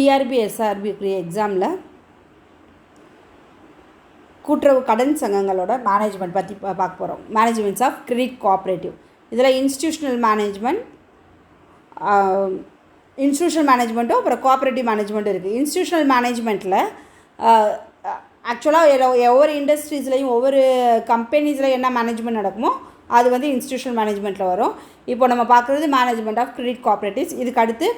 TRP எஸ்ஆர்பிக்குரிய எக்ஸாமில் கூட்டுறவு கடன் சங்கங்களோட மேனேஜ்மெண்ட் பற்றி பார்க்க போகிறோம் மேனேஜ்மெண்ட்ஸ் ஆஃப் கிரெடிட் கோஆப்ரேட்டிவ் இதில் இன்ஸ்டிடியூஷனல் மேனேஜ்மெண்ட் இன்ஸ்டியூஷனல் மேனேஜ்மெண்ட்டும் அப்புறம் கோஆப்ரேட்டிவ் மேனேஜ்மெண்ட்டும் இருக்குது இன்ஸ்டியூஷனல் மேனேஜ்மெண்ட்டில் ஆக்சுவலாக ஒவ்வொரு இண்டஸ்ட்ரீஸ்லையும் ஒவ்வொரு கம்பெனிஸில் என்ன மேனேஜ்மெண்ட் நடக்குமோ அது வந்து இன்ஸ்டியூஷனல் மேனேஜ்மெண்ட்டில் வரும். இப்போ நம்ம பார்க்குறது மேனேஜ்மெண்ட் ஆஃப் கிரெடிட் கோஆப்ரேட்டிவ்ஸ் இதுக்கு அடுத்து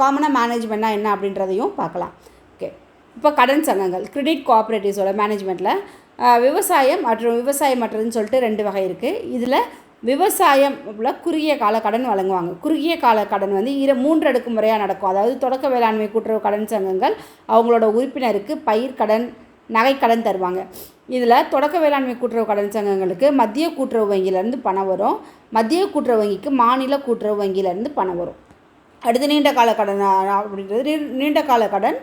காமனாக மேனேஜ்மெண்ட்னா என்ன அப்படின்றதையும் பார்க்கலாம். ஓகே இப்போ கடன் சங்கங்கள் கிரெடிட் கோஆப்ரேட்டிவ்ஸோட மேனேஜ்மெண்ட்டில் விவசாயம் மற்றும் விவசாயம் மற்றதுன்னு சொல்லிட்டு ரெண்டு வகை இருக்குது இதில் விவசாயம் குறுகிய கால கடன் வழங்குவாங்க. குறுகிய கால கடன் வந்து இரு மூன்று அடுக்கு முறையாக நடக்கும். அதாவது தொடக்க வேளாண்மை கூட்டுறவு கடன் சங்கங்கள் அவங்களோட உறுப்பினருக்கு பயிர் கடன் நகைக்கடன் தருவாங்க. இதில் தொடக்க வேளாண்மை கூட்டுறவு கடன் சங்கங்களுக்கு மத்திய கூட்டுறவு வங்கியிலேருந்து பணம் வரும். மத்திய கூட்டுறவு வங்கிக்கு மாநில கூட்டுறவு வங்கியிலேருந்து பணம் வரும். அடுத்து நீண்ட கால கடன் அப்படின்றது நீண்ட கால கடன்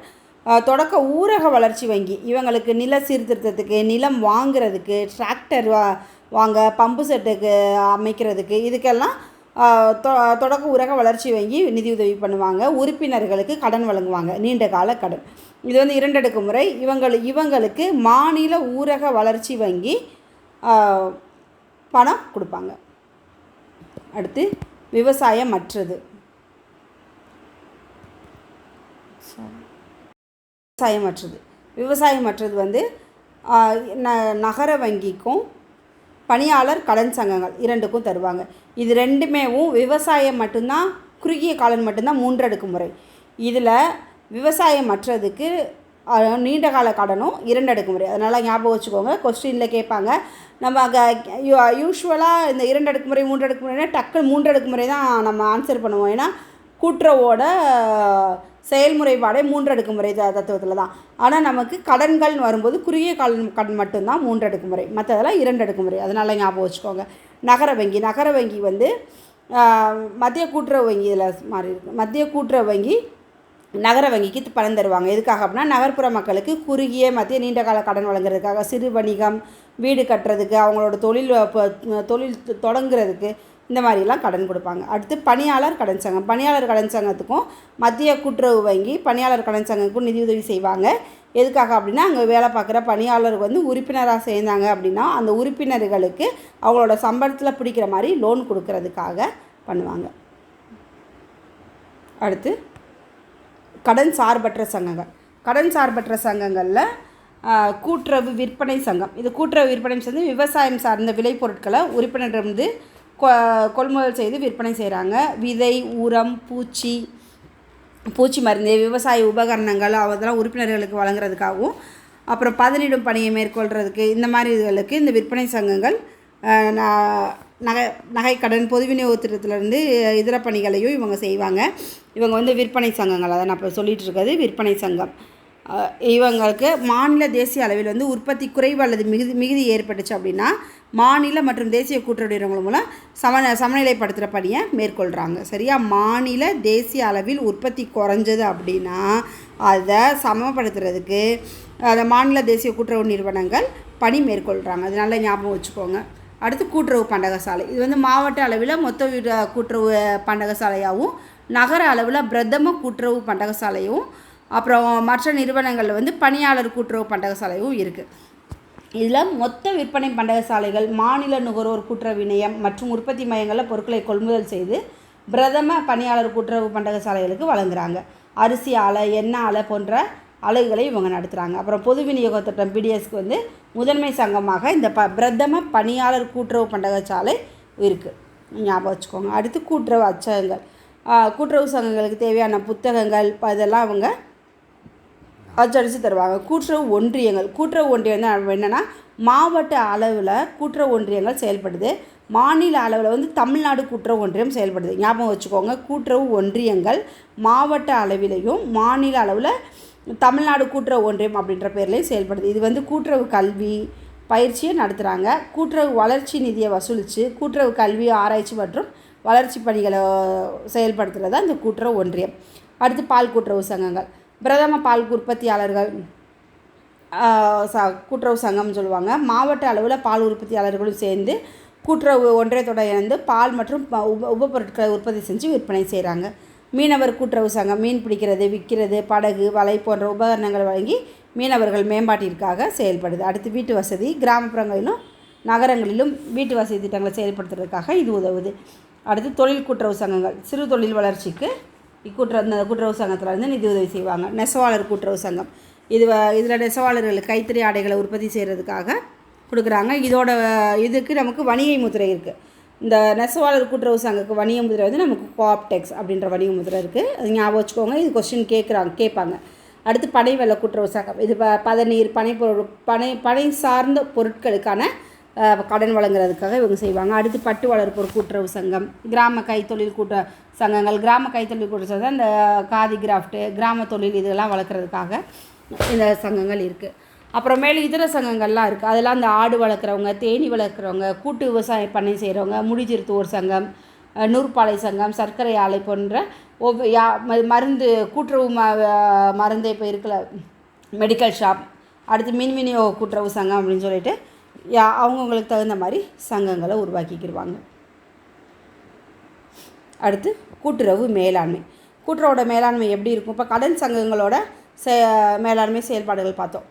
தொடக்க ஊரக வளர்ச்சி வங்கி. இவங்களுக்கு நில சீர்திருத்தத்துக்கு நிலம் வாங்குறதுக்கு டிராக்டர் வா வாங்க பம்பு செட்டுக்கு அமைக்கிறதுக்கு இதுக்கெல்லாம் தொ- தொடக்க ஊரக வளர்ச்சி வங்கி நிதியுதவி பண்ணுவாங்க. உறுப்பினர்களுக்கு கடன் வழங்குவாங்க. நீண்ட கால கடன். இது வந்து இரண்டடுக்கு முறை. இவங்கள் இவங்களுக்கு மாநில ஊரக வளர்ச்சி வங்கி பணம் கொடுப்பாங்க. அடுத்து விவசாயம் மற்றது விவசாயமற்றது. விவசாயமற்றது வந்து ந நகர வங்கிக்கும் பணியாளர் கடன் சங்கங்கள் இரண்டுக்கும் தருவாங்க. இது ரெண்டுமேவும் விவசாயம் மட்டும்தான் குறுகிய காலம் மட்டும்தான் மூன்றடுக்கு முறை. இதில் விவசாயம் மற்றதுக்கு நீண்ட கால கடனும் இரண்டு அடுக்கு முறை. அதனால் ஞாபகம் வச்சுக்கோங்க கொஸ்டினில் கேட்பாங்க. நம்ம அங்கே யூஸ்வலாக இந்த இரண்டு அடுக்கு முறை மூன்று அடுக்கு முறைனா டக்கு மூன்று அடுக்கு முறை தான் நம்ம ஆன்சர் பண்ணுவோம். ஏன்னா கூட்டுறவோட செயல்முறைப்பாடே மூன்றடுக்கு முறை த தத்துவத்தில் தான் ஆனால் நமக்கு கடன்கள்னு வரும்போது குறுகிய கால கடன் மட்டும்தான் மூன்றடுக்கு முறை. மற்றதெல்லாம் இரண்டடுக்கு முறை. அதனால் ஞாபகம் வச்சுக்கோங்க. நகர வங்கி. நகர வங்கி வந்து மத்திய கூட்டுறவு வங்கி இதில் மாறி இருக்கு. மத்திய கூட்டுறவு வங்கி நகர வங்கிக்கு பணம் தருவாங்க. எதுக்காக அப்படின்னா நகர்ப்புற மக்களுக்கு குறுகிய மத்திய நீண்ட கால கடன் வழங்குறதுக்காக சிறு வணிகம் வீடு கட்டுறதுக்கு அவங்களோட தொழில் தொழில் தொடங்குறதுக்கு இந்த மாதிரிலாம் கடன் கொடுப்பாங்க. அடுத்து பணியாளர் கடன் சங்கம். பணியாளர் கடன் சங்கத்துக்கும் மத்திய கூட்டுறவு வங்கி பணியாளர் கடன் சங்கத்துக்கும் நிதியுதவி செய்வாங்க. எதுக்காக அப்படின்னா அங்கே வேலை பார்க்குற பணியாளர் வந்து உறுப்பினராக சேர்ந்தாங்க அப்படின்னா அந்த உறுப்பினர்களுக்கு அவங்களோட சம்பளத்தில் பிடிக்கிற மாதிரி லோன் கொடுக்கறதுக்காக பண்ணுவாங்க. அடுத்து கடன் சார்பற்ற சங்கங்கள். கடன் சார்பற்ற சங்கங்களில் கூட்டுறவு விற்பனை சங்கம். இது கூட்டுறவு விற்பனை சங்கம் விவசாயம் சார்ந்த விளைபொருட்களை உறுப்பினர்கள் வந்து கொள்முதல் செய்து விற்பனை செய்கிறாங்க விதை உரம் பூச்சி பூச்சி மருந்து விவசாய உபகரணங்கள் அதெல்லாம் உறுப்பினர்களுக்கு வழங்குறதுக்காகவும் அப்புறம் பதனிடும் பணியை மேற்கொள்கிறதுக்கு இந்த மாதிரி இதுகளுக்கு இந்த விற்பனை சங்கங்கள் ந- நகை நகைக்கடன் பொது விநியோகத்திலிருந்து இதர பணிகளையும் இவங்க செய்வாங்க. இவங்க வந்து விற்பனை சங்கங்கள் அதை நான் இப்போ சொல்லிகிட்டு இருக்கிறது விற்பனை சங்கம். இவங்களுக்கு மாநில தேசிய அளவில் வந்து உற்பத்தி குறைவு அல்லது மிகுதி மிகுதி ஏற்பட்டுச்சு அப்படின்னா மாநில மற்றும் தேசிய கூட்டுறவுடையவங்க நிறுவனங்கள் மூலம் சம சமநிலைப்படுத்துகிற பணியை மேற்கொள்கிறாங்க சரியா? மாநில தேசிய அளவில் உற்பத்தி குறைஞ்சது அப்படின்னா அதை சமப்படுத்துறதுக்கு அந்த மாநில தேசிய கூட்டுறவு நிறுவனங்கள் பணி மேற்கொள்கிறாங்க அது நல்ல ஞாபகம் வச்சுக்கோங்க. அடுத்து கூட்டுறவு பண்டகசாலை. இது வந்து மாவட்ட அளவில் மொத்த வீடு கூட்டுறவு பண்டகசாலையாகவும் நகர அளவில் பிரதம கூட்டுறவு பண்டகசாலையும் அப்புறம் மற்ற நிறுவனங்களில் வந்து பணியாளர் கூட்டுறவு பண்டகசாலையும் இருக்குது இதில் மொத்த விற்பனை பண்டகசாலைகள் மாநில நுகர்வோர் கூட்டுறவு இணையம் மற்றும் உற்பத்தி மையங்களில் பொருட்களை கொள்முதல் செய்து பிரதம பணியாளர் கூட்டுறவு பண்டகசாலைகளுக்கு வழங்குறாங்க. அரிசி ஆலை எண்ணெய் ஆலை போன்ற அலகுகளை இவங்க நடத்துகிறாங்க அப்புறம் பொது விநியோக திட்டம் பிடிஎஸ்க்கு வந்து முதன்மை சங்கமாக இந்த ப பிரதம பணியாளர் கூட்டுறவு பண்டகசாலை இருக்குது ஞாபகம் வச்சுக்கோங்க. அடுத்து கூட்டுறவு அச்சகங்கள். கூட்டுறவு சங்கங்களுக்கு தேவையான புத்தகங்கள் இதெல்லாம் அவங்க அச்சடித்து தருவாங்க. கூட்டுறவு ஒன்றியங்கள் கூட்டுறவு ஒன்றியம் தான் என்னென்னா மாவட்ட அளவில் கூட்டுறவு ஒன்றியங்கள் செயல்படுது. மாநில அளவில் வந்து தமிழ்நாடு கூட்டுறவு ஒன்றியம் செயல்படுது. ஞாபகம் வச்சுக்கோங்க கூட்டுறவு ஒன்றியங்கள் மாவட்ட அளவிலையும் மாநில அளவில் தமிழ்நாடு கூட்டுறவு ஒன்றியம் அப்படின்ற பேர்லேயும் செயல்படுது. இது வந்து கூட்டுறவு கல்வி பயிற்சியை நடத்துகிறாங்க கூட்டுறவு வளர்ச்சி நிதியை வசூலித்து கூட்டுறவு கல்வி ஆராய்ச்சி மற்றும் வளர்ச்சி பணிகளை செயல்படுத்துகிறது தான் இந்த கூட்டுறவு ஒன்றியம். அடுத்து பால் கூட்டுறவு சங்கங்கள். பிரதம பால் உற்பத்தியாளர்கள் ச கூட்டுறவு சங்கம்னு சொல்லுவாங்க. மாவட்ட அளவில் பால் உற்பத்தியாளர்களும் சேர்ந்து கூட்டுறவு ஒன்றியத்தோட இணைந்து பால் மற்றும் ப- உப உபப்பொருட்களை உற்பத்தி செஞ்சு விற்பனை செய்கிறாங்க மீனவர் கூட்டுறவு சங்கம் மீன் பிடிக்கிறது விற்கிறது படகு வலை போன்ற உபகரணங்கள் வழங்கி மீனவர்கள் மேம்பாட்டிற்காக செயல்படுது. அடுத்து வீட்டு வசதி கிராமப்புறங்களிலும் நகரங்களிலும் வீட்டு வசதி திட்டங்களை செயல்படுத்துறதுக்காக இது உதவுது. அடுத்து தொழில் கூட்டுறவு சங்கங்கள் சிறு தொழில் வளர்ச்சிக்கு இக்கூட்டுற இந்த கூட்டுறவு சங்கத்தில் இருந்து நிதி உதவி செய்வாங்க. நெசவாளர் கூட்டுறவு சங்கம். இது இதில் நெசவாளர்கள் கைத்தறி ஆடைகளை உற்பத்தி செய்கிறதுக்காக கொடுக்குறாங்க. இதோட இதுக்கு நமக்கு வணிக முத்திரை இருக்குது இந்த நெசவாளர் கூட்டுறவு சங்கக்கு வணிக முதிரை வந்து நமக்கு கோஆப்டெக்ஸ் அப்படின்ற வணிக முதிரை இருக்குது அது ஞாபகம் வச்சுக்கோங்க. இது கொஸ்டின் கேட்குறாங்க கேட்பாங்க. அடுத்து பனை வெள்ள கூட்டுறவு சங்கம். இது ப பதநீர் பனை பொருள் பனை பனை சார்ந்த பொருட்களுக்கான கடன் வழங்குறதுக்காக இவங்க செய்வாங்க. அடுத்து பட்டு வளர்ப்போர் கூட்டுறவு சங்கம் கிராம கைத்தொழில் கூட்ட சங்கங்கள் கிராம கைத்தொழில் கூட்டுறவு சங்கம் இந்த காதி கிராஃப்ட்டு கிராம தொழில் இதெல்லாம் வளர்க்குறதுக்காக இந்த சங்கங்கள் இருக்குது அப்புறமேலு இதர சங்கங்கள்லாம் இருக்குது அதெல்லாம் இந்த ஆடு வளர்க்குறவங்க தேனி வளர்க்குறவங்க கூட்டு விவசாயம் பண்ணை செய்கிறவங்க முடிச்சிருத்துவோர் சங்கம் நூற்பாலை சங்கம் சர்க்கரை ஆலை போன்ற ஒவ்வொரு யா ம- மருந்து கூட்டுறவு ம மருந்தே இப்போ இருக்கல மெடிக்கல் ஷாப் அடுத்து மின் விநியோக கூட்டுறவு சங்கம் அப்படின்னு சொல்லிட்டு யா அவங்கவுங்களுக்கு தகுந்த மாதிரி சங்கங்களை உருவாக்கிக்கிடுவாங்க அடுத்து கூட்டுறவு மேலாண்மை. கூட்டுறவோட மேலாண்மை எப்படி இருக்கும்? இப்போ கடன் சங்கங்களோட செ மேலாண்மை செயல்பாடுகள் பார்த்தோம்.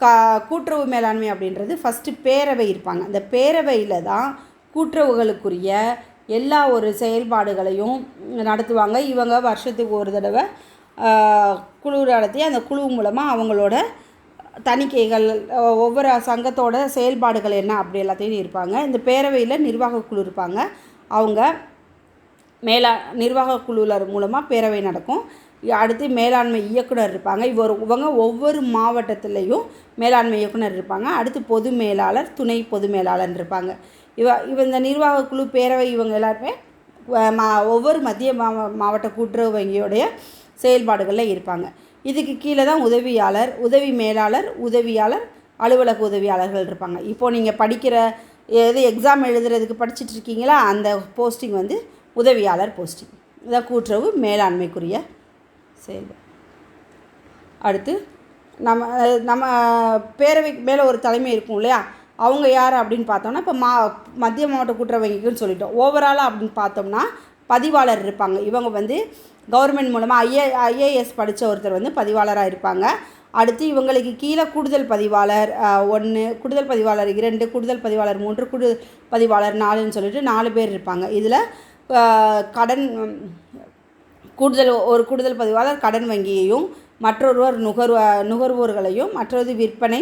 க கூட்டுறவு மேலாண்மை அப்படின்றது ஃபஸ்ட்டு பேரவை இருப்பாங்க. அந்த பேரவையில் தான் கூட்டுறவுகளுக்குரிய எல்லா ஒரு செயல்பாடுகளையும் நடத்துவாங்க. இவங்க வருஷத்துக்கு ஒரு தடவை குழு நடத்தி அந்த குழு மூலமாக அவங்களோட தணிக்கைகள் ஒவ்வொரு சங்கத்தோட செயல்பாடுகள் என்ன அப்படி எல்லாத்தையும் இருப்பாங்க. இந்த பேரவையில் நிர்வாக குழு இருப்பாங்க. அவங்க மேலா நிர்வாக குழுவினர் மூலமாக பேரவை நடக்கும். அடுத்து மேலாண்மை இயக்குனர் இருப்பாங்க. இவர் இவங்க ஒவ்வொரு மாவட்டத்துலேயும் மேலாண்மை இயக்குனர் இருப்பாங்க. அடுத்து பொது மேலாளர் துணை பொது மேலாளர் இருப்பாங்க. இவ இவ இந்த நிர்வாக குழு பேரவை இவங்க எல்லாருமே மா ஒவ்வொரு மத்திய மாவட்ட கூட்டுறவு வங்கியோடைய செயல்பாடுகளில் இருப்பாங்க. இதுக்கு கீழே தான் உதவியாளர் உதவி மேலாளர் உதவியாளர் அலுவலக உதவியாளர்கள் இருப்பாங்க. இப்போது நீங்கள் படிக்கிற எது எக்ஸாம் எழுதுறதுக்கு படிச்சுட்டு இருக்கீங்களா அந்த போஸ்டிங் வந்து உதவியாளர் போஸ்டிங் இதான் கூட்டுறவு மேலாண்மைக்குரிய செயல் அடுத்து நம்ம நம்ம பேரவைக்கு மேலே ஒரு தலைமை இருக்கும் இல்லையா அவங்க யார் அப்படின்னு பார்த்தோம்னா இப்போ மா மத்திய மாவட்ட கூட்டுறவு வங்கிக்குன்னு சொல்லிட்டோம். ஓவராலாக அப்படின்னு பார்த்தோம்னா பதிவாளர் இருப்பாங்க. இவங்க வந்து கவர்மெண்ட் மூலமாக ஐஏ ஐஏஎஸ் படித்த ஒருத்தர் வந்து பதிவாளராக இருப்பாங்க. அடுத்து இவங்களுக்கு கீழே கூடுதல் பதிவாளர் ஒன்று கூடுதல் பதிவாளர் இரண்டு கூடுதல் பதிவாளர் மூன்று கூடுதல் பதிவாளர் நாலுன்னு சொல்லிட்டு நாலு பேர் இருப்பாங்க. இதில் கடன் கூடுதல் ஒரு கூடுதல் பதிவாளர் கடன் வங்கியையும் மற்றொருவர் நுகர் நுகர்வோர்களையும் மற்றொரு விற்பனை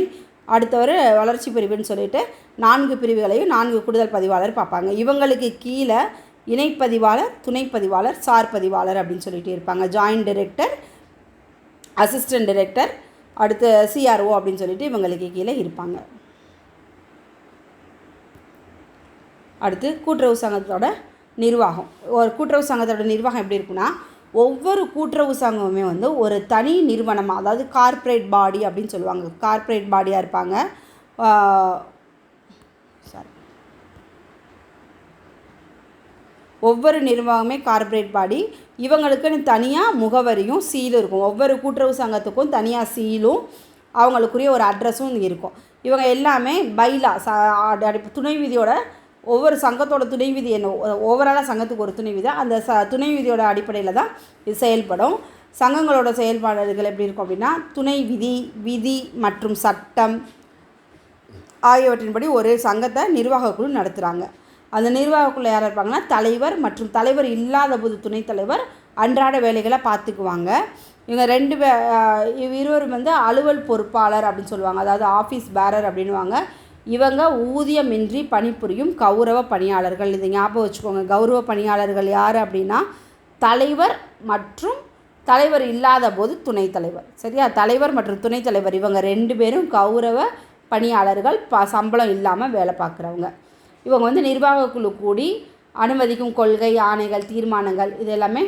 அடுத்தவர் வளர்ச்சி பிரிவுன்னு சொல்லிட்டு நான்கு பிரிவுகளையும் நான்கு கூடுதல் பதிவாளர் பார்ப்பாங்க. இவங்களுக்கு கீழே இணைப்பதிவாளர் துணைப்பதிவாளர் சார் பதிவாளர் அப்படின்னு சொல்லிட்டு இருப்பாங்க. ஜாயின்ட் டைரக்டர் அசிஸ்டன்ட் டைரக்டர் அடுத்து சிஆர்ஓ அப்படின்னு சொல்லிட்டு இவங்களுக்கு கீழே இருப்பாங்க. அடுத்து கூட்டுறவு சங்கத்தோட நிர்வாகம். ஒரு கூட்டுறவு சங்கத்தோட நிர்வாகம் எப்படி இருக்குன்னா ஒவ்வொரு கூட்டுறவு சங்கமுமே வந்து ஒரு தனி நிறுவனமாக அதாவது கார்ப்பரேட் பாடி அப்படின்னு சொல்லுவாங்க. கார்ப்பரேட் பாடியாக இருப்பாங்க. சாரி ஒவ்வொரு நிர்வாகமே கார்ப்பரேட் பாடி இவங்களுக்குன்னு தனியாக முகவரியும் சீலும் இருக்கும். ஒவ்வொரு கூட்டுறவு சங்கத்துக்கும் தனியாக சீலும் அவங்களுக்குரிய ஒரு அட்ரஸும் இருக்கும். இவங்க எல்லாமே பைலா ச அடி- துணை விதியோட ஒவ்வொரு சங்கத்தோட துணை விதி என்ன? ஓவராலாக சங்கத்துக்கு ஒரு துணை விதி. அந்த ச துணை விதியோட அடிப்படையில் தான் இது செயல்படும். சங்கங்களோட செயல்பாடுகள் எப்படி இருக்கும் அப்படின்னா துணை விதி விதி மற்றும் சட்டம் ஆகியவற்றின்படி ஒரு சங்கத்தை நிர்வாக குழு நடத்துகிறாங்க அந்த நிர்வாகக்குள்ளே யார் இருப்பாங்கன்னா தலைவர் மற்றும் தலைவர் இல்லாத போது துணைத் தலைவர் அன்றாட வேலைகளை பார்த்துக்குவாங்க. இவங்க ரெண்டு பே இருவரும் வந்து அலுவல் பொறுப்பாளர் அப்படின்னு சொல்லுவாங்க. அதாவது ஆஃபீஸ் பேரர் அப்படின்வாங்க இவங்க ஊதியமின்றி பணிபுரியும் கௌரவ பணியாளர்கள். இதை ஞாபகம் வச்சுக்கோங்க. கௌரவ பணியாளர்கள் யார் அப்படின்னா தலைவர் மற்றும் தலைவர் இல்லாத போது துணைத் தலைவர். சரியா? தலைவர் மற்றும் துணைத் தலைவர். இவங்க ரெண்டு பேரும் கௌரவ பணியாளர்கள். ப சம்பளம் இல்லாமல் வேலை பார்க்குறவங்க. இவங்க வந்து நிர்வாக குழு கூடி அனுமதிக்கும் கொள்கை ஆணைகள் தீர்மானங்கள் இது எல்லாமே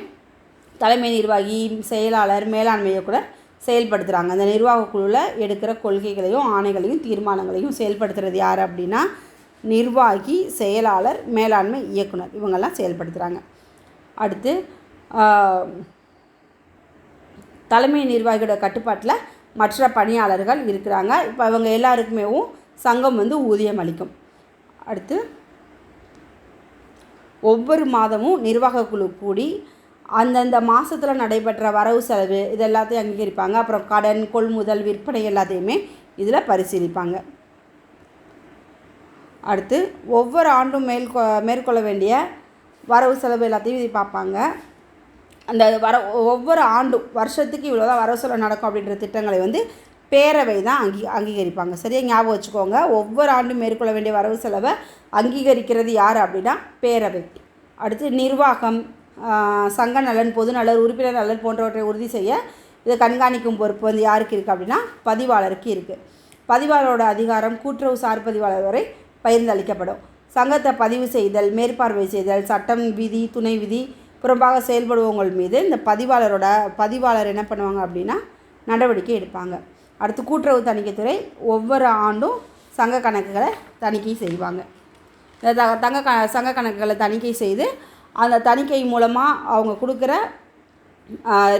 தலைமை நிர்வாகி செயலாளர் மேலாண்மை இயக்குனர் செயல்படுத்துகிறாங்க அந்த நிர்வாக குழுவில் எடுக்கிற கொள்கைகளையும் ஆணைகளையும் தீர்மானங்களையும் செயல்படுத்துறது யார் அப்படின்னா நிர்வாகி செயலாளர் மேலாண்மை இயக்குனர். இவங்கெல்லாம் செயல்படுத்துகிறாங்க அடுத்து தலைமை நிர்வாகியோட கட்டுப்பாட்டில் மற்ற பணியாளர்கள் இருக்கிறாங்க. இப்போ அவங்க எல்லாருக்குமேவும் சங்கம் வந்து ஊதியம் அளிக்கும். அடுத்து ஒவ்வொரு மாதமும் நிர்வாக குழு கூடி அந்தந்த மாதத்தில் நடைபெற்ற வரவு செலவு இது எல்லாத்தையும் அங்கீகரிப்பாங்க. அப்புறம் கடன் கொள்முதல் விற்பனை எல்லாத்தையுமே இதில் பரிசீலிப்பாங்க. அடுத்து ஒவ்வொரு ஆண்டும் மேற்கொ மேற்கொள்ள வேண்டிய வரவு செலவு எல்லாத்தையும் இது பார்ப்பாங்க. அந்த வர ஒவ்வொரு ஆண்டும் வருஷத்துக்கு இவ்வளோ தான் வரவு செலவு நடக்கும் அப்படின்ற திட்டங்களை வந்து பேரவை தான் அங்கீ அங்கீகரிப்பாங்க. சரியா ஞாபகம் வச்சுக்கோங்க. ஒவ்வொரு ஆண்டும் மேற்கொள்ள வேண்டிய வரவு செலவை அங்கீகரிக்கிறது யார் அப்படின்னா பேரவை. அடுத்து நிர்வாகம் சங்க நலன் பொது நலன் உறுப்பினர் நலன் போன்றவற்றை உறுதி செய்ய இதை கண்காணிக்கும் பொறுப்பு வந்து யாருக்கு இருக்குது அப்படின்னா பதிவாளருக்கு இருக்குது பதிவாளரோட அதிகாரம் கூட்டுறவு சார் பதிவாளர் வரை பகிர்ந்தளிக்கப்படும். சங்கத்தை பதிவு செய்தல் மேற்பார்வை செய்தல் சட்டம் விதி துணை விதி புறம்பாக செயல்படுவவங்கள் மீது இந்த பதிவாளரோட பதிவாளர் என்ன பண்ணுவாங்க அப்படின்னா நடவடிக்கை எடுப்பாங்க. அடுத்து கூட்டுறவு தணிக்கைத்துறை ஒவ்வொரு ஆண்டும் சங்க கணக்குகளை தணிக்கை செய்வாங்க. த தங்க க சங்க கணக்குகளை தணிக்கை செய்து அந்த தணிக்கை மூலமாக அவங்க கொடுக்குற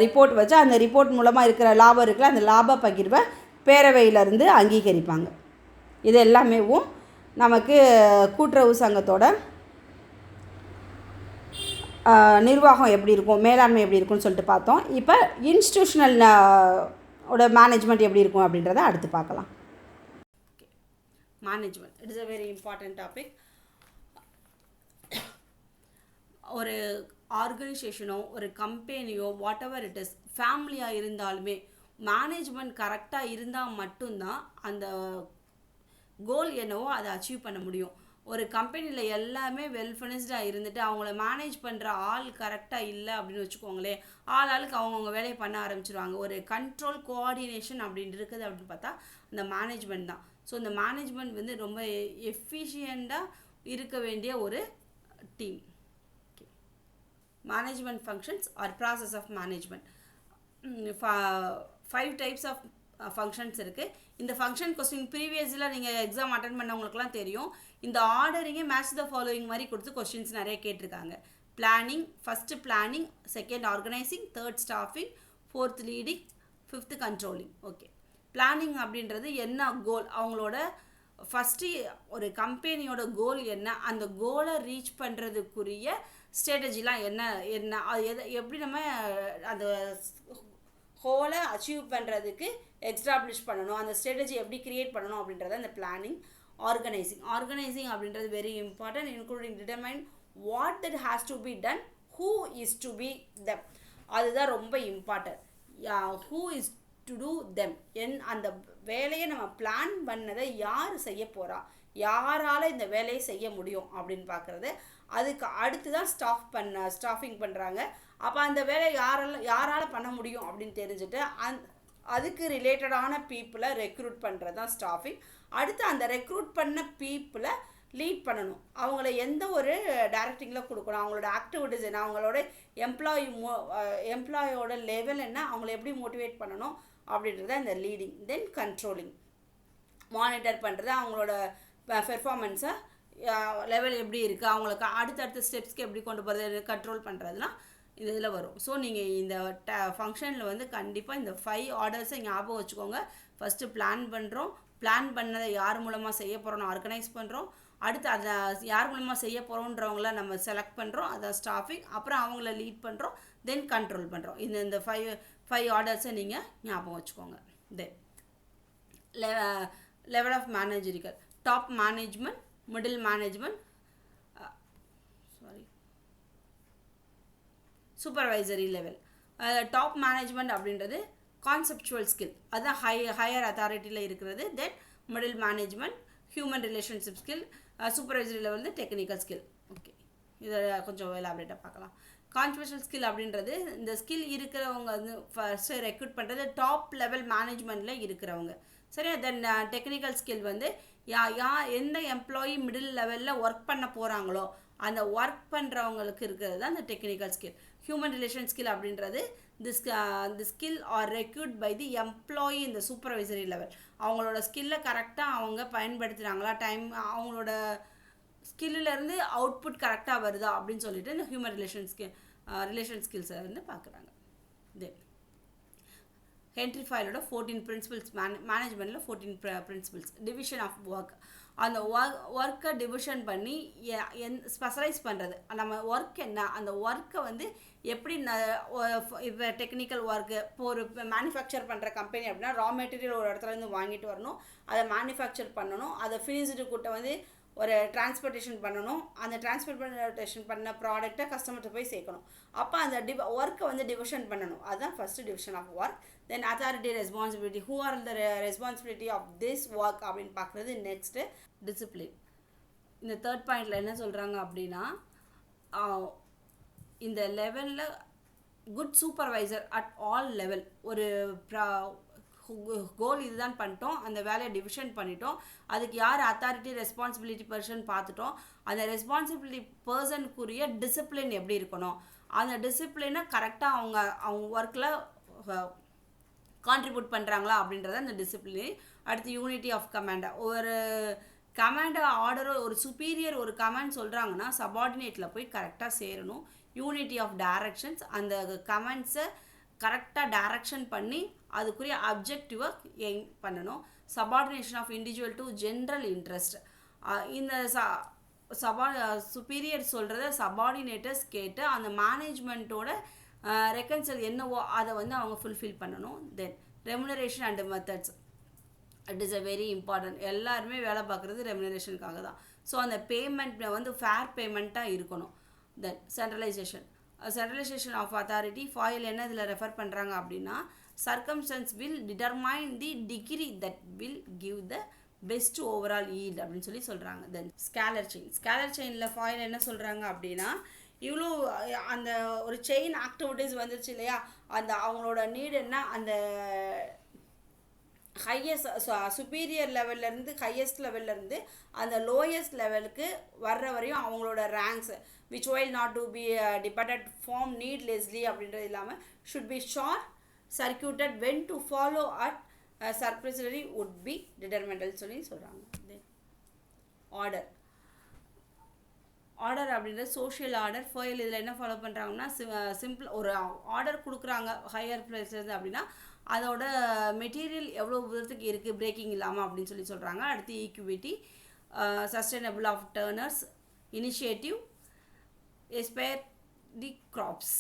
ரிப்போர்ட் வச்சு அந்த ரிப்போர்ட் மூலமாக இருக்கிற லாபம் இருக்கிற அந்த லாப பகிர்வை பேரவையிலேருந்து அங்கீகரிப்பாங்க. இது எல்லாமேவும் நமக்கு கூட்டுறவு சங்கத்தோட நிர்வாகம் எப்படி இருக்கும் மேலாண்மை எப்படி இருக்கும்னு சொல்லிட்டு பார்த்தோம். இப்போ இன்ஸ்டியூஷனல் ஓட மேனேஜ்மெண்ட் எப்படி இருக்கும் அப்படின்றத அடுத்து பார்க்கலாம். Management it is a very important topic ஒரு ஆர்கனைசேஷனோ ஒரு கம்பெனியோ வாட் எவர் இட் இஸ் ஃபேமிலியாக இருந்தாலுமே மேனேஜ்மெண்ட் கரெக்டாக இருந்தால் மட்டும்தான் அந்த கோல் என்னவோ அதை அச்சீவ் பண்ண முடியும். ஒரு கம்பெனியில் எல்லாமே வெல் ஃபினிஷ்டாக இருந்துட்டு அவங்கள மேனேஜ் பண்ணுற ஆள் கரெக்டாக இல்லை அப்படின்னு வச்சுக்கோங்களேன். ஆள் ஆளுக்கு அவங்கவுங்க வேலையை பண்ண ஆரம்பிச்சிருவாங்க. ஒரு கண்ட்ரோல் கோஆர்டினேஷன் அப்படின்னு இருக்குது அப்படின்னு பார்த்தா அந்த மேனேஜ்மெண்ட் தான். ஸோ இந்த மேனேஜ்மெண்ட் வந்து ரொம்ப எஃபிஷியண்ட்டாக இருக்க வேண்டிய ஒரு team management functions are process of management five types of functions இருக்குது இந்த ஃபங்க்ஷன் கொஸ்டின் ப்ரீவியஸில் நீங்கள் எக்ஸாம் அட்டன் பண்ணவங்களுக்குலாம் தெரியும். இந்த ஆர்டரிங்கே மேட்ச் த ஃபாலோயிங் மாதிரி கொடுத்து கொஸ்டின்ஸ் நிறைய கேட்டிருக்காங்க. Planning first planning second organising third staffing fourth leading fifth controlling okay planning அப்படின்றது என்ன கோல் அவங்களோட ஃபஸ்ட்டு ஒரு கம்பெனியோட கோல் என்ன? அந்த கோலை ரீச் பண்ணுறதுக்குரிய ஸ்ட்ராட்டஜிலாம் என்ன என்ன? அது எதை எப்படி நம்ம அந்த ஹோலை அச்சீவ் பண்ணுறதுக்கு எக்ஸ்டாப்ளிஷ் பண்ணணும்? அந்த ஸ்ட்ராட்டஜி எப்படி க்ரியேட் பண்ணணும் அப்படின்றத அந்த பிளானிங் ஆர்கனைசிங் ஆர்கனைசிங் அப்படின்றது very important including determine what that has to be done who is to be them அதுதான் ரொம்ப important who is to do them என் அந்த வேலையை நம்ம பிளான் பண்ணதை யார் செய்ய போகிறா யாரால் இந்த வேலையை செய்ய முடியும் அப்படின்னு பார்க்குறது. அதுக்கு அடுத்து தான் ஸ்டாஃப் பண்ண ஸ்டாஃபிங் பண்ணுறாங்க அப்போ அந்த வேலையை யாரால் யாரால் பண்ண முடியும் அப்படின்னு தெரிஞ்சுட்டு அந் அதுக்கு ரிலேட்டடான பீப்புளை ரெக்ரூட் பண்ணுறது தான் ஸ்டாஃபிங் அடுத்து அந்த ரெக்ரூட் பண்ண பீப்புளை லீட் பண்ணணும். அவங்கள எந்த ஒரு டைரக்டிங்கில் கொடுக்கணும்? அவங்களோட ஆக்டிவிட்டிஸ் என்ன? அவங்களோட எம்ப்ளாயி மோ எம்ப்ளாயோட லெவல் என்ன? அவங்கள எப்படி மோட்டிவேட் பண்ணணும்? அப்படின்றத இந்த லீடிங் தென் கண்ட்ரோலிங் மானிட்டர் பண்ணுறது அவங்களோட பெர்ஃபார்மன்ஸை லெவல் எப்படி இருக்குது அவங்களுக்கு அடுத்தடுத்த ஸ்டெப்ஸ்க்கு எப்படி கொண்டு போகிறது கண்ட்ரோல் பண்ணுறதுலாம் இது இதில் வரும். ஸோ நீங்கள் இந்த ட ஃபங்க்ஷனில் வந்து கண்டிப்பாக இந்த ஃபைவ் ஆர்டர்ஸை ஞாபகம் வச்சுக்கோங்க. ஃபஸ்ட்டு பிளான் பண்ணுறோம் பிளான் பண்ணதை யார் மூலமாக செய்ய போகிறோம் ஆர்கனைஸ் பண்ணுறோம் அடுத்து அதை யார் மூலமாக செய்ய போகிறோன்றவங்கள நம்ம செலக்ட் பண்ணுறோம் அதை ஸ்டாஃபிங் அப்புறம் அவங்கள லீட் பண்ணுறோம் தென் கண்ட்ரோல் பண்ணுறோம் இந்த இந்த ஃபைவ் ஃபைவ் ஆர்டர்ஸை நீங்கள் ஞாபகம் வச்சுக்கோங்க. Then level of managerial top management middle management sorry supervisory level top management அப்படின்றது கான்செப்டுவல் ஸ்கில் அதுதான் ஹை ஹையர் அத்தாரிட்டியில் இருக்கிறது. Then middle management human relationship skill supervisory level வந்து டெக்னிக்கல் ஸ்கில் ஓகே இதை கொஞ்சம் எலாபரேட்டாக பார்க்கலாம். கான்ட்ரவர்ஷியல் ஸ்கில் அப்படின்றது இந்த ஸ்கில் இருக்கிறவங்க வந்து ஃபஸ்ட்டு ரெக்ரூட் பண்ணுறது டாப் லெவல் மேனேஜ்மெண்ட்டில் இருக்கிறவங்க. சரியா? தென் டெக்னிக்கல் ஸ்கில் வந்து யா யா எந்த எம்ப்ளாயி மிடில் லெவலில் ஒர்க் பண்ண போகிறாங்களோ அந்த ஒர்க் பண்ணுறவங்களுக்கு இருக்கிறது தான் அந்த technical skill human relation skill அப்படின்றது this the skill are required by the employee இந்த சூப்பர்வைசரி லெவல் அவங்களோட ஸ்கில்லை கரெக்டாக அவங்க பயன்படுத்துகிறாங்களா டைம் அவங்களோட ஸ்கில்லுலேருந்து அவுட்புட் கரெக்டாக வருதா? அப்படின்னு சொல்லிட்டு இந்த ஹியூமன் ரிலேஷன் ஸ்கில் ரிலேஷன் ஸ்கில்ஸை வந்து பார்க்குறாங்க தென் ஹென்ட்ரி ஃபைலோட ஃபோர்டீன் பிரின்சிபல்ஸ் மேனே மேனேஜ்மெண்ட்டில் fourteen principles division of work அந்த ஒர்க் ஒர்க்கை டிவிஷன் பண்ணி என் ஸ்பெஷலைஸ் பண்ணுறது நம்ம ஒர்க் என்ன? அந்த ஒர்க்கை வந்து எப்படி இப்போ டெக்னிக்கல் ஒர்க்கு இப்போ ஒரு மேனுஃபேக்சர் பண்ணுற கம்பெனி அப்படின்னா ரா மெட்டீரியல் ஒரு இடத்துல இருந்து வாங்கிட்டு வரணும். அதை மேனுஃபேக்சர் பண்ணணும். அதை ஃபினிஷ்டு கூட்ட வந்து ஒரு டிரான்ஸ்போர்ட்டேஷன் பண்ணணும். அந்த டிரான்ஸ்போர்ட்டேஷன் பண்ண ப்ராடக்ட்டை கஸ்டமர்கிட்ட போய் சேர்க்கணும். அப்போ அந்த டிவ ஒர்க்கை வந்து டிவிஷன் பண்ணணும். அதுதான் first division of work then authority responsibility who are the responsibility of this work அப்படின்னு பார்க்குறது நெக்ஸ்ட்டு டிசிப்ளின் இந்த தேர்ட் பாயிண்டில் என்ன சொல்கிறாங்க அப்படின்னா இந்த லெவலில் good supervisor at all level ஒரு ப்ரா கோல் இதுதான் பண்ணிட்டோம். அந்த வேலையை டிவிஷன் பண்ணிட்டோம். அதுக்கு யார் அத்தாரிட்டி ரெஸ்பான்சிபிலிட்டி பர்சன் பார்த்துட்டோம். அந்த ரெஸ்பான்சிபிலிட்டி பர்சனுக்குரிய டிசிப்ளின் எப்படி இருக்கணும்? அந்த டிசிப்ளினை கரெக்டாக அவங்க அவங்க ஒர்க்கில் கான்ட்ரிபியூட் பண்ணுறாங்களா அப்படின்றத அந்த டிசிப்ளின் அடுத்து யூனிட்டி ஆஃப் கமாண்டை ஒரு கமாண்டை ஆர்டரோ ஒரு சுப்பீரியர் ஒரு கமாண்ட் சொல்கிறாங்கன்னா சபார்டினேட்டில் போய் கரெக்டாக சேரணும். யூனிட்டி ஆஃப் டைரக்ஷன்ஸ் அந்த கமெண்ட்ஸை கரெக்டாக டைரக்ஷன் பண்ணி அதுக்குரிய அப்ஜெக்டிவை எய்ம் பண்ணணும். Subordination of individual to general interest இந்த ச சபா சுப்பீரியர் சொல்கிறத சபார்டினேட்டர்ஸ் கேட்டு அந்த மேனேஜ்மெண்ட்டோட ரெக்கன்சல் என்னவோ அதை வந்து அவங்க ஃபுல்ஃபில் பண்ணணும். Then remuneration and methods it is a very important எல்லாருமே வேலை பார்க்குறது ரெமுனரேஷனுக்காக தான். ஸோ அந்த பேமெண்ட் வந்து ஃபேர் பேமெண்ட்டாக இருக்கணும். Then centralisation centralisation of authority Fayol என்ன இதில் ரெஃபர் பண்ணுறாங்க அப்படின்னா circumstances will determine the degree that will give the best overall yield அப்படின்னு சொல்லி சொல்கிறாங்க தென் ஸ்கேலர் செயின் ஸ்கேலர் செயினில் ஃபாயில் என்ன சொல்கிறாங்க அப்படின்னா இவ்வளோ அந்த ஒரு செயின் ஆக்டிவிட்டீஸ் வந்துருச்சு இல்லையா? அந்த அவங்களோட நீடு என்ன? அந்த ஹையஸ்ட் சுப்பீரியர் லெவல்லேருந்து ஹையஸ்ட் லெவல்லேருந்து அந்த லோயஸ்ட் லெவலுக்கு வர்ற வரையும் அவங்களோட ranks which while not to be depended from needlessly அப்படின்றது இல்லாமல் should be short circuited when to follow it scrupulously would be detrimental சொல்லி சொல்கிறாங்க ஆர்டர் ஆர்டர் அப்படின்றது சோஷியல் ஆர்டர் ஃபோயில் இதில் என்ன ஃபாலோ பண்ணுறாங்கன்னா சிம்பிள் uh, ஒரு uh, ஆர்டர் கொடுக்குறாங்க ஹையர் ப்ரைஸ்லேருந்து அப்படின்னா அதோட மெட்டீரியல் எவ்வளோ தூரத்துக்கு இருக்குது பிரேக்கிங் இல்லாமல் அப்படின்னு சொல்லி சொல்கிறாங்க அடுத்து equity sustainable of tenures initiative esprit de corps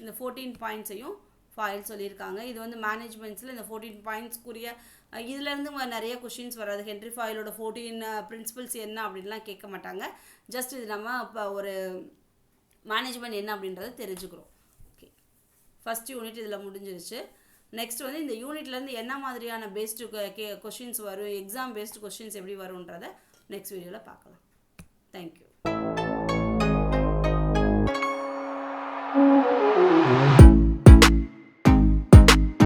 இந்த ஃபோர்டீன் பாயிண்ட்ஸையும் ஃபாயில் சொல்லியிருக்காங்க. இது வந்து மேனேஜ்மெண்ட்ஸில் இந்த ஃபோர்டீன் பாயிண்ட்ஸ்க்குரிய இதுலேருந்து நிறைய கொஷின்ஸ் வராது. ஹென்ரி ஃபாயிலோட ஃபோர்டீன் பிரின்சிபல்ஸ் என்ன அப்படின்லாம் கேட்க மாட்டாங்க. ஜஸ்ட் இது நம்ம இப்போ ஒரு மேனேஜ்மெண்ட் என்ன அப்படின்றத தெரிஞ்சுக்கிறோம். ஓகே ஃபஸ்ட் யூனிட் இதில் முடிஞ்சிருச்சு. நெக்ஸ்ட் வந்து இந்த யூனிட்லேருந்து என்ன மாதிரியான பேஸ்டு கே கொஷின்ஸ் வரும் எக்ஸாம் பேஸ்டு கொஷின்ஸ் எப்படி வரும்ன்றதை நெக்ஸ்ட் வீடியோவில் பார்க்கலாம். தேங்க்யூ